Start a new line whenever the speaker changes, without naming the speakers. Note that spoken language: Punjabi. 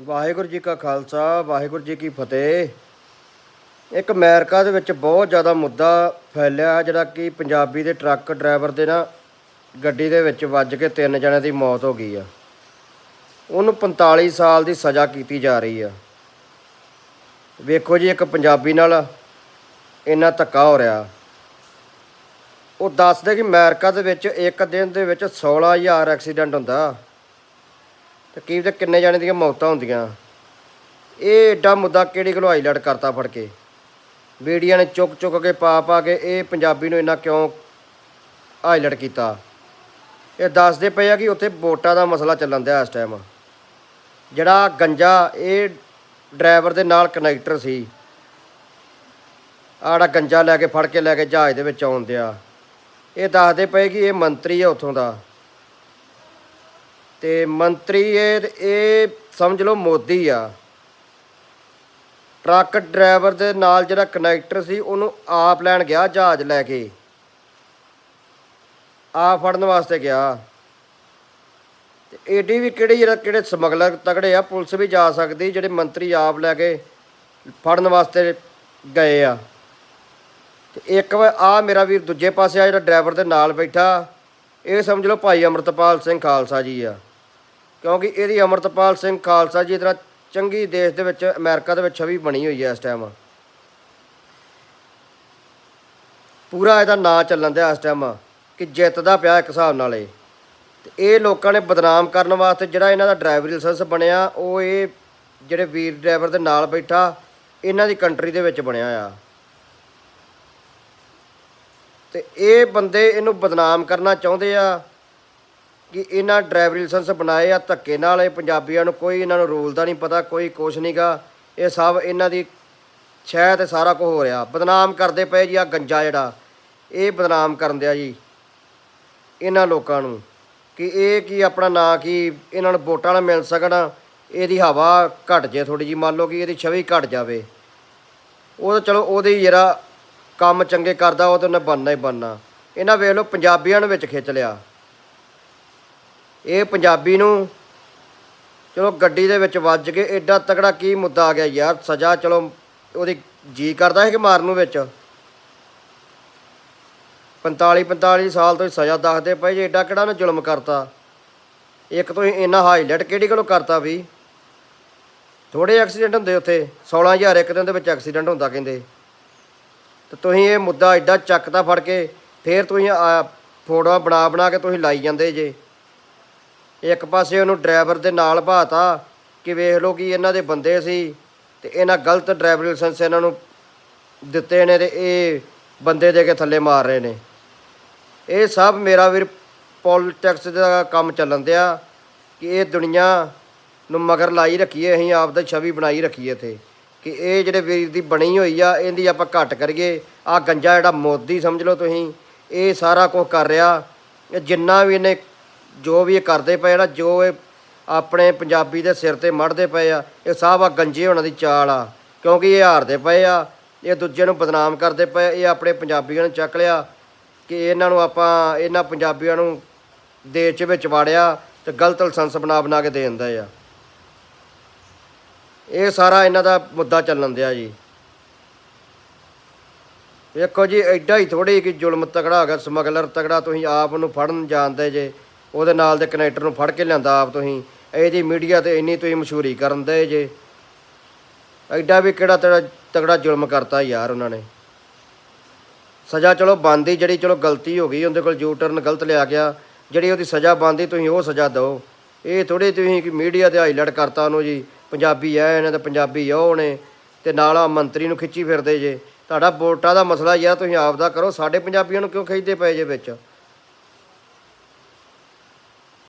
ਵਾਹਿਗੁਰੂ ਜੀ ਕਾ ਖਾਲਸਾ, ਵਾਹਿਗੁਰੂ ਜੀ ਕੀ ਫਤਿਹ। ਇੱਕ ਅਮਰੀਕਾ ਦੇ ਵਿੱਚ ਬਹੁਤ ਜ਼ਿਆਦਾ ਮੁੱਦਾ ਫੈਲਿਆ ਜਿਹੜਾ ਕਿ ਪੰਜਾਬੀ ਦੇ ਟਰੱਕ ਡਰਾਈਵਰ ਦੇ ਨਾ ਗੱਡੀ ਦੇ ਵਿੱਚ ਵੱਜ ਕੇ ਤਿੰਨ ਜਣਿਆਂ ਦੀ ਮੌਤ ਹੋ ਗਈ ਆ। ਉਹਨੂੰ 45 ਸਾਲ ਦੀ ਸਜ਼ਾ ਕੀਤੀ ਜਾ ਰਹੀ ਆ। ਵੇਖੋ ਜੀ, ਇੱਕ ਪੰਜਾਬੀ ਨਾਲ ਇੰਨਾ ਧੱਕਾ ਹੋ ਰਿਹਾ। ਉਹ ਦੱਸਦੇ ਕਿ ਅਮਰੀਕਾ ਦੇ ਵਿੱਚ ਇੱਕ ਦਿਨ ਦੇ ਵਿੱਚ 16000 ਐਕਸੀਡੈਂਟ ਹੁੰਦਾ। ਤੇ ਕੀ ਤੇ ਕਿੰਨੇ ਜਾਣੇ ਦੀਆਂ ਮੌਤਾਂ ਹੁੰਦੀਆਂ। ਇਹ ਏਡਾ ਮੁੱਦਾ ਕਿਹੜੀ ਗੱਲੋਂ ਹਾਈਲਾਈਟ ਕਰਤਾ ਫੜ ਕੇ। ਮੀਡੀਆ ਨੇ ਚੁੱਕ ਚੁੱਕ ਕੇ ਪਾ ਪਾ ਕੇ ਇਹ ਪੰਜਾਬੀ ਨੂੰ ਇੰਨਾ ਕਿਉਂ ਹਾਈਲਾਈਟ ਕੀਤਾ। ਇਹ ਦੱਸਦੇ ਪਏ ਆ ਕਿ ਉੱਥੇ ਵੋਟਾਂ ਦਾ ਮਸਲਾ ਚੱਲਣ ਦਿਆ ਇਸ ਟਾਈਮ ਜਿਹੜਾ ਗੰਜਾ, ਇਹ ਡਰਾਈਵਰ ਦੇ ਨਾਲ ਕਨੈਕਟਰ ਸੀ। ਆੜਾ ਗੰਜਾ ਲੈ ਕੇ ਫੜ ਕੇ ਲੈ ਕੇ ਜਹਾਜ਼ ਦੇ ਵਿੱਚ ਆਉਣ ਦਿਆ। ਇਹ ਦੱਸਦੇ ਪਏ ਕਿ ਇਹ ਮੰਤਰੀ ਹੈ ਉੱਥੋਂ ਦਾ। ਤੇ ਮੰਤਰੀ ਇਹ ਇਹ ਸਮਝ ਲਓ ਮੋਦੀ ਆ। ਟਰੱਕ ਡਰਾਈਵਰ ਦੇ ਨਾਲ ਜਿਹੜਾ ਕਨੈਕਟਰ ਸੀ, ਉਹਨੂੰ ਆਪ ਲੈਣ ਗਿਆ ਜਹਾਜ਼ ਲੈ ਕੇ। ਆ ਫੜਨ ਵਾਸਤੇ ਗਿਆ। ਤੇ ਏਡੀ ਵੀ ਕਿਹੜੀ ਜਿਹੜਾ, ਕਿਹੜੇ ਸਮਗਲਰ ਤਗੜੇ ਆ, ਪੁਲਿਸ ਵੀ ਜਾ ਸਕਦੀ, ਜਿਹੜੇ ਮੰਤਰੀ ਆਪ ਲੈ ਕੇ ਫੜਨ ਵਾਸਤੇ ਗਏ ਆ। ਤੇ ਇੱਕ ਆ ਮੇਰਾ ਵੀਰ ਦੂਜੇ ਪਾਸੇ ਆ ਜਿਹੜਾ ਡਰਾਈਵਰ ਦੇ ਨਾਲ ਬੈਠਾ। ਇਹ ਸਮਝ ਲਓ ਭਾਈ ਅਮਰਤਪਾਲ ਸਿੰਘ ਖਾਲਸਾ ਜੀ ਆ। ਕਿਉਂਕਿ ਇਹਦੀ ਅਮਰਤਪਾਲ ਸਿੰਘ ਖਾਲਸਾ ਜੀ ਤਰ੍ਹਾਂ ਚੰਗੀ ਦੇਸ਼ ਦੇ ਵਿੱਚ, ਅਮਰੀਕਾ ਦੇ ਵਿੱਚ ਛਵੀ ਬਣੀ ਹੋਈ ਹੈ ਇਸ ਟਾਈਮ ਪੂਰਾ ਇਹਦਾ ਨਾਂ ਚੱਲਣ ਦਿਆ ਇਸ ਟਾਈਮ ਕਿ ਜਿੱਤਦਾ ਪਿਆ ਇੱਕ ਹਿਸਾਬ ਨਾਲ ਇਹ। ਤੇ ਇਹ ਲੋਕਾਂ ਨੇ ਬਦਨਾਮ ਕਰਨ ਵਾਸਤੇ ਜਿਹੜਾ ਇਹਨਾਂ ਦਾ ਡਰਾਈਵਰੀ ਲਾਇਸੈਂਸ ਬਣਿਆ, ਉਹ ਇਹ ਜਿਹੜੇ ਵੀਰ ਡਰਾਈਵਰ ਦੇ ਨਾਲ ਬੈਠਾ, ਇਹਨਾਂ ਦੀ ਕੰਟਰੀ ਦੇ ਵਿੱਚ ਬਣਿਆ ਆ। ਤੇ ਇਹ ਬੰਦੇ ਇਹਨੂੰ ਬਦਨਾਮ ਕਰਨਾ ਚਾਹੁੰਦੇ ਆ। ਕਿ ਇਹਨਾਂ ਡਰਾਈਵਰੀ ਲਾਇਸੈਂਸ ਬਣਾਏ ਆ ਧੱਕੇ ਨਾਲ, ਇਹ ਪੰਜਾਬੀਆਂ ਨੂੰ ਕੋਈ ਇਹਨਾਂ ਨੂੰ ਰੂਲ ਦਾ ਨਹੀਂ ਪਤਾ, ਕੋਈ ਕੁਛ ਨਹੀਂਗਾ ਇਹ ਸਭ ਇਹਨਾਂ ਦੀ ਛਾਇਆ ਤੇ ਸਾਰਾ ਕੁਝ ਹੋ ਰਿਹਾ। ਬਦਨਾਮ ਕਰਦੇ ਪਏ ਜੀ ਆ ਗੰਜਾ ਜਿਹੜਾ, ਇਹ ਬਦਨਾਮ ਕਰਨ ਦਿਆ ਜੀ ਇਹਨਾਂ ਲੋਕਾਂ ਨੂੰ ਕਿ ਇਹ ਕੀ ਆਪਣਾ ਨਾਂ ਕੀ, ਇਹਨਾਂ ਨੂੰ ਵੋਟਾਂ ਨਾਲ ਮਿਲ ਸਕਣ, ਇਹਦੀ ਹਵਾ ਘਟ ਜੇ ਥੋੜੀ ਜੀ ਮੰਨ ਲਓ ਕਿ ਇਹਦੀ ਛਵੀ ਘਟ ਜਾਵੇ। ਉਹ ਤਾਂ ਚਲੋ ਉਹਦੇ ਜਿਹੜਾ ਕੰਮ ਚੰਗੇ ਕਰਦਾ, ਉਹ ਤਾਂ ਉਹਨੇ ਬਣਨਾ ਹੀ ਬਣਨਾ। ਇਹਨਾਂ ਵੇਖ ਲਓ, ਪੰਜਾਬੀਆਂ ਨੂੰ ਵਿੱਚ ਖਿੱਚ ਲਿਆ। ਇਹ ਪੰਜਾਬੀ ਨੂੰ ਚਲੋ ਗੱਡੀ ਦੇ ਵਿੱਚ ਵੱਜ ਕੇ ਐਡਾ ਤਕੜਾ ਕੀ ਮੁੱਦਾ ਆ ਗਿਆ ਯਾਰ, ਸਜ਼ਾ ਚਲੋ ਉਹਦੀ ਜੀ ਕਰਦਾ ਹੈ ਕਿ ਮਾਰਨ ਨੂੰ ਵਿੱਚ। 45 45 ਸਾਲ ਤੋਂ ਸਜ਼ਾ ਦੱਸਦੇ ਪਏ ਜੇ ਐਡਾ ਕਿਹੜਾ ਨੇ ਜ਼ੁਲਮ ਕਰਤਾ। ਇੱਕ ਤੋਂ ਇੰਨਾ ਹਾਈਲਾਈਟ ਕਿਹੜੀ ਗੱਲੋਂ ਕਰਤਾ ਵੀ? ਥੋੜੇ ਐਕਸੀਡੈਂਟ ਹੁੰਦੇ ਉੱਥੇ 16000 ਇੱਕ ਦਿਨ ਦੇ ਵਿੱਚ ਐਕਸੀਡੈਂਟ ਹੁੰਦਾ ਕਹਿੰਦੇ। ਤੇ ਤੁਸੀਂ ਇਹ ਮੁੱਦਾ ਐਡਾ ਚੱਕਦਾ ਫੜ ਕੇ, ਫੇਰ ਤੁਸੀਂ ਫੋਟੋਆਂ ਬਣਾ ਬਣਾ ਕੇ ਤੁਸੀਂ ਲਾਈ ਜਾਂਦੇ ਜੇ। ਇੱਕ ਪਾਸੇ ਉਹਨੂੰ ਡਰਾਈਵਰ ਦੇ ਨਾਲ ਭਾਤਾ ਕਿ ਵੇਖ ਲਓ ਕਿ ਇਹਨਾਂ ਦੇ ਬੰਦੇ ਸੀ ਤੇ ਇਹਨਾਂ ਗਲਤ ਡਰਾਈਵਰ ਲਾਇਸੈਂਸ ਇਹਨਾਂ ਨੂੰ ਦਿੱਤੇ ਨੇ ਤੇ ਇਹ ਬੰਦੇ ਦੇ ਕੇ ਥੱਲੇ ਮਾਰ ਰਹੇ ਨੇ। ਇਹ ਸਭ ਮੇਰਾ ਵੀਰ ਪੋਲਿਟਿਕਸ ਦਾ ਕੰਮ ਚੱਲਣ ਦਿਆ ਕਿ ਇਹ ਦੁਨੀਆ ਨੂੰ ਮਗਰ ਲਾਈ ਰੱਖੀਏ, ਅਸੀਂ ਆਪ ਦਾ ਛਵੀ ਬਣਾਈ ਰੱਖੀਏ ਇੱਥੇ। ਕਿ ਇਹ ਜਿਹੜੇ ਵੀਰ ਦੀ ਬਣੀ ਹੋਈ ਆ, ਇਹਦੀ ਆਪਾਂ ਘੱਟ ਕਰੀਏ। ਆ ਗੰਜਾ ਜਿਹੜਾ ਮੋਦੀ ਸਮਝ ਲਓ ਤੁਸੀਂ, ਇਹ ਸਾਰਾ ਕੁਝ ਕਰ ਰਿਹਾ। ਇਹ ਜਿੰਨਾ ਵੀ ਇਹਨੇ ਜੋ ਵੀ ਇਹ ਕਰਦੇ ਪਏ ਨਾ, ਜੋ ਇਹ ਆਪਣੇ ਪੰਜਾਬੀ ਦੇ ਸਿਰ ਤੇ ਮੜਦੇ ਪਏ ਆ, ਇਹ ਸਭ ਆ ਗੰਜੇ ਹੋਣਾ ਦੀ ਚਾਲ ਆ। ਕਿਉਂਕਿ ਇਹ ਹਾਰਦੇ ਪਏ ਆ, ਇਹ ਦੂਜੇ ਨੂੰ ਬਦਨਾਮ ਕਰਦੇ ਪਏ, ਇਹ ਆਪਣੇ ਪੰਜਾਬੀਆਂ ਨੂੰ ਚੱਕ ਲਿਆ ਕਿ ਇਹਨਾਂ ਨੂੰ ਆਪਾਂ, ਇਹਨਾਂ ਪੰਜਾਬੀਆਂ ਨੂੰ ਦੇਸ਼ ਵਿੱਚ ਵਾੜਿਆ ਤੇ ਗਲਤ ਲਾਇਸੈਂਸ ਬਣਾ ਬਣਾ ਕੇ ਦੇ ਦਿੰਦਾ ਆ। ਇਹ ਸਾਰਾ ਇਹਨਾਂ ਦਾ ਮੁੱਦਾ ਚੱਲਣ ਦਿਆ ਜੀ। ਵੇਖੋ ਜੀ ਐਡਾ ਹੀ ਥੋੜੀ ਕਿ ਜ਼ੁਲਮ ਤਕੜਾ ਹੋ ਗਿਆ, ਸਮਗਲਰ ਤਕੜਾ, ਤੁਸੀਂ ਆਪ ਨੂੰ ਫੜਨ ਜਾਣਦੇ ਜੇ। ਉਹਦੇ ਨਾਲ ਦੇ ਕਨੈਕਟਰ ਨੂੰ ਫੜ ਕੇ ਲਿਆਂਦਾ ਆਪ ਤੁਸੀਂ। ਇਹਦੀ ਮੀਡੀਆ ਤੇ ਇੰਨੀ ਤੁਸੀਂ ਮਸ਼ਹੂਰੀ ਕਰਨ ਦੇ ਜੇ। ਐਡਾ ਵੀ ਕਿਹੜਾ ਤੇਰਾ ਤਗੜਾ ਜ਼ੁਲਮ ਕਰਤਾ ਯਾਰ ਉਹਨਾਂ ਨੇ। ਸਜ਼ਾ ਚਲੋ ਬੰਦੀ ਜਿਹੜੀ ਚਲੋ ਗਲਤੀ ਹੋ ਗਈ, ਉਹਦੇ ਕੋਲ ਯੂ ਟਰਨ ਗਲਤ ਲਿਆ ਗਿਆ। ਜਿਹੜੀ ਉਹਦੀ ਸਜ਼ਾ ਬੰਦੀ ਤੁਸੀਂ ਉਹ ਸਜ਼ਾ ਦਿਓ। ਇਹ ਥੋੜੀ ਤੁਸੀਂ ਕਿ ਮੀਡੀਆ ਤੇ ਹਾਈਲਾਈਟ ਕਰਤਾ ਉਹਨੂੰ ਜੀ। ਪੰਜਾਬੀ ਐ ਇਹਨਾਂ ਦਾ ਪੰਜਾਬੀ ਉਹ ਨੇ ਤੇ ਨਾਲ ਆ ਮੰਤਰੀ ਨੂੰ ਖਿੱਚੀ ਫਿਰਦੇ ਜੇ। ਤੁਹਾਡਾ ਵੋਟਾਂ ਦਾ ਮਸਲਾ ਯਾਰ ਤੁਸੀਂ ਆਪ ਦਾ ਕਰੋ। ਸਾਡੇ ਪੰਜਾਬੀਆਂ ਨੂੰ ਕਿਉਂ ਖਿੱਚਦੇ ਪਏ ਜੇ ਵਿੱਚ?